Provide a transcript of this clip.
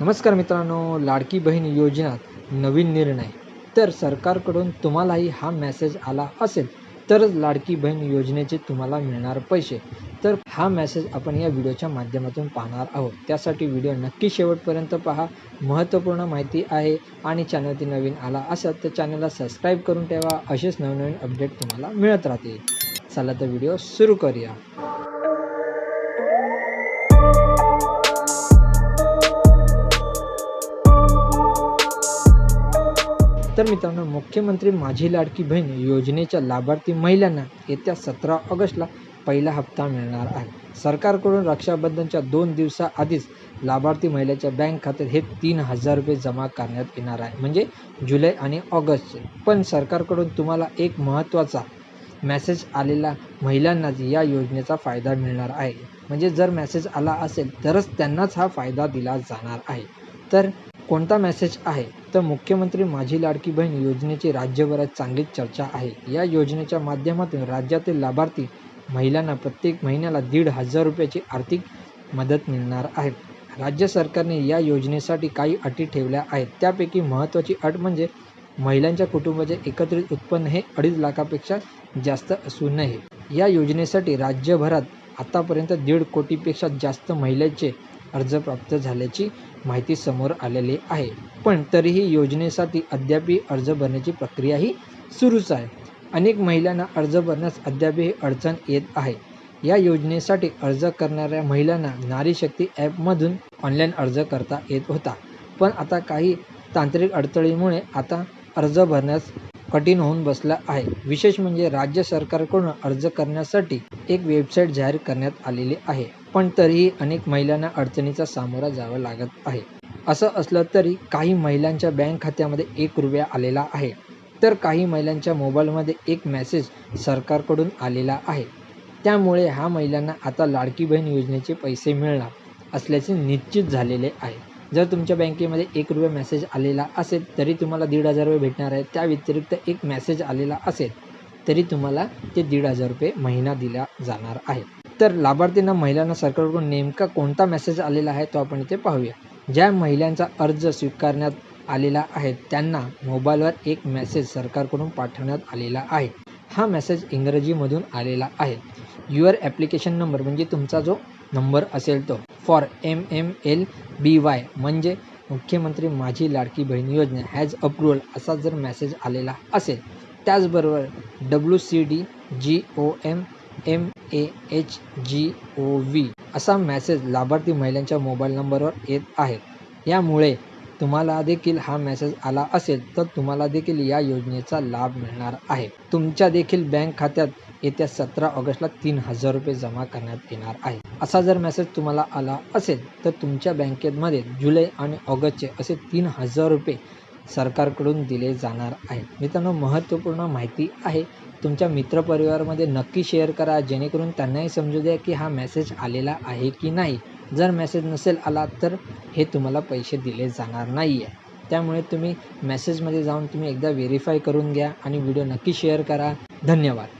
नमस्कार मित्रांनो लाडकी बहीण योजना नवीन निर्णय. तर सरकारकडून तुम्हालाही हा मेसेज आला असेल तरच लाडकी बहीण योजनेचे तुम्हाला मिळणार पैसे. तर हा मेसेज आपण या व्हिडिओच्या माध्यमातून पाहणार आहोत. त्यासाठी व्हिडिओ नक्की शेवटपर्यंत पहा. महत्त्वपूर्ण माहिती आहे आणि चॅनलवरती नवीन आला असेल तर चॅनलला सबस्क्राईब करून ठेवा. असेच नवनवीन अपडेट तुम्हाला मिळत राहतील. चला तर व्हिडिओ सुरू करूया. तर मित्रांनो मुख्यमंत्री माझी लाडकी बहीण योजनेच्या लाभार्थी महिलांना येत्या सतरा ऑगस्टला पहिला हप्ता मिळणार आहे. सरकारकडून रक्षाबंधनच्या दोन दिवसाआधीच लाभार्थी महिलेच्या बँक खात्यात हे तीन हजार रुपये जमा करण्यात येणार आहे. म्हणजे जुलै आणि ऑगस्टचे पण सरकारकडून तुम्हाला एक महत्त्वाचा मेसेज आलेला महिलांनाच या योजनेचा फायदा मिळणार आहे. म्हणजे जर मेसेज आला असेल तरच त्यांनाच हा फायदा दिला जाणार आहे. तर कोणता मेसेज आहे? तर मुख्यमंत्री माझी लाडकी बहीण योजनेची राज्यभरात चांगलीच चर्चा आहे. या योजनेच्या माध्यमातून राज्यातील लाभार्थी महिलांना प्रत्येक महिन्याला दीड हजार रुपयाची आर्थिक मदत मिळणार आहे. राज्य सरकारने या योजनेसाठी काही अटी ठेवल्या आहेत. त्यापैकी महत्त्वाची अट म्हणजे महिलांच्या कुटुंबाचे एकत्रित उत्पन्न हे अडीच लाखापेक्षा जास्त असू नये. या योजनेसाठी राज्यभरात आतापर्यंत दीड कोटीपेक्षा जास्त महिलांचे अर्ज प्राप्त झाल्याची माहिती समोर आलेली आहे. पण तरीही योजनेसाठी अद्यापही अर्ज भरण्याची प्रक्रियाही सुरूच आहे. अनेक महिलांना अर्ज भरण्यास अद्यापही अडचण येत आहे. या योजनेसाठी अर्ज करणाऱ्या महिलांना नारी शक्ती ॲपमधून ऑनलाईन अर्ज करता येत होता. पण आता काही तांत्रिक अडथळीमुळे आता अर्ज भरण्यास कठीण होऊन बसला आहे. विशेष म्हणजे राज्य सरकारकडून अर्ज करण्यासाठी एक वेबसाईट जाहीर करण्यात आलेली आहे. पण तरीही अनेक महिलांना अडचणीचा सामोरा जावा लागत आहे. असं असलं तरी काही महिलांच्या बँक खात्यामध्ये एक रुपया आलेला आहे. तर काही महिलांच्या मोबाईलमध्ये एक मेसेज सरकारकडून आलेला आहे. त्यामुळे ह्या महिलांना आता लाडकी बहीण योजनेचे पैसे मिळणार असल्याचे निश्चित झालेले आहे. जर तुमच्या बँकेमध्ये एक रुपये मेसेज आलेला असेल तरी तुम्हाला दीड हजार रुपये भेटणार आहे त्या व्यतिरिक्त एक मेसेज आलेला असेल तरी तुम्हाला ते दीड हजार रुपये महिना दिला जाणार आहे. तर लाभार्थींना महिलांना सरकारकडून नेमका कोणता मेसेज आलेला आहे तो आपण इथे पाहूया. ज्या महिलांचा अर्ज स्वीकारण्यात आलेला आहे त्यांना मोबाईलवर एक मेसेज सरकारकडून पाठवण्यात आलेला आहे. हा मेसेज इंग्रजीमधून आलेला आहे. युअर ॲप्लिकेशन नंबर म्हणजे तुमचा जो नंबर असेल तो. For M M L B Y म्हणजे मुख्यमंत्री माझी लाडकी बहीण योजना हॅज अप्रुव्हल असा जर मेसेज आलेला असेल त्याचबरोबर W C D G O M M A H G O V असा मेसेज लाभार्थी महिलांच्या मोबाईल नंबरवर येत आहे. यामुळे तुम्हाला देखील हा मेसेज आला असेल तर तुम्हाला देखील या योजनेचा लाभ मिळणार आहे. तुमच्या देखील बँक खात्यात येत्या सतरा ऑगस्टला तीन हजार रुपये जमा करण्यात येणार आहे. असा जर मेसेज तुम्हाला आला असेल तर तुमच्या बँकेमध्ये जुलै आणि ऑगस्टचे असे तीन हजार रुपये सरकारकडून दिले जाणार आहे मित्रांनो महत्त्वपूर्ण माहिती आहे. तुमच्या मित्रपरिवारामध्ये नक्की शेअर करा जेणेकरून त्यांनाही समजू द्या की हा मेसेज आलेला आहे की नाही. जर मेसेज नसेल आला तर हे तुम्हाला पैसे दिले जाणार नाही आहे त्यामुळे तुम्ही मेसेजमध्ये जाऊन तुम्ही एकदा व्हेरीफाय करून घ्या आणि व्हिडिओ नक्की शेअर करा. धन्यवाद.